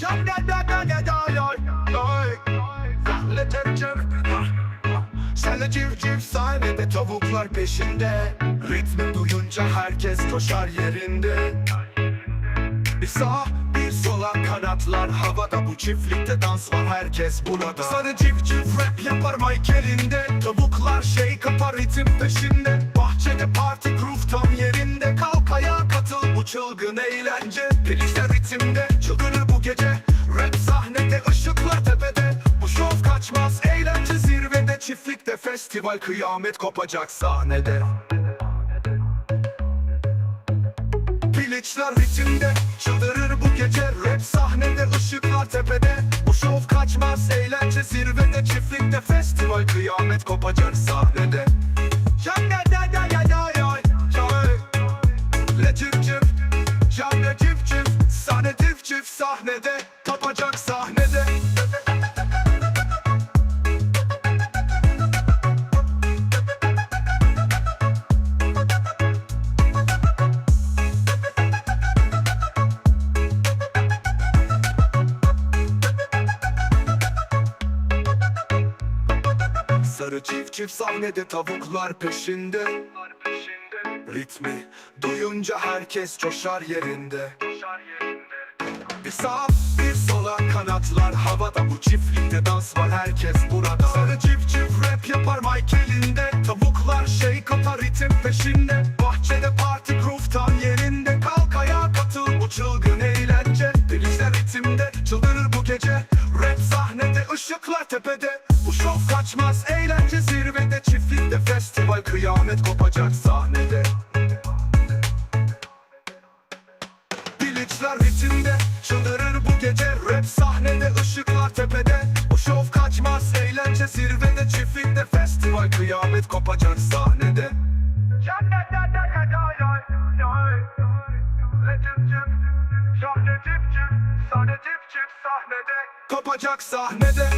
Da da da da da da Ay Senle cep cep Senle civ civ sahnede tavuklar peşinde. Ritmi duyunca herkes koşar yerinde. Bir sağ bir sola kanatlar havada. Bu çiftlikte dans var herkes burada. Sarı cif rap yapar mic elinde. Tavuklar şey kapar ritim peşinde. Bahçede parti groove tam yerinde. Kalk ayağa katıl bu çılgın eğlence. Prizler ritimde Çiftlikte festival kıyamet kopacak sahnede. Piliçler ritimde Çıldırır bu gece Rap sahnede ışıklar tepede. Bu şov kaçmaz eğlence zirvede Çiftlikte festival kıyamet kopacak sahnede. Cip cip Sahne cip cip sahnede Kopacak sahnede Sarı çift çift sahnede tavuklar peşinde. Ritmi duyunca herkes coşar yerinde. Bir sağ bir sola kanatlar havada. Bu çiftlikte dans var herkes burada. Sarı çift çift rap yapar mic elinde Tavuklar şey kapar ritim peşinde. Bahçede parti groove tam yerinde. Kalk ayağa katıl bu çılgın eğlence. Denizler ritimde çıldırır bu gece. Rap sahnede ışıklar tepede kaçmaz eğlence zirvede Çiftlikte festival kıyamet kopacak sahnede. Piliçler ritimde Çıldırır bu gece Rap sahnede ışıklar tepede. Bu şov kaçmaz eğlence zirvede Çiftlikte festival kıyamet kopacak sahnede. Kopacak sahnede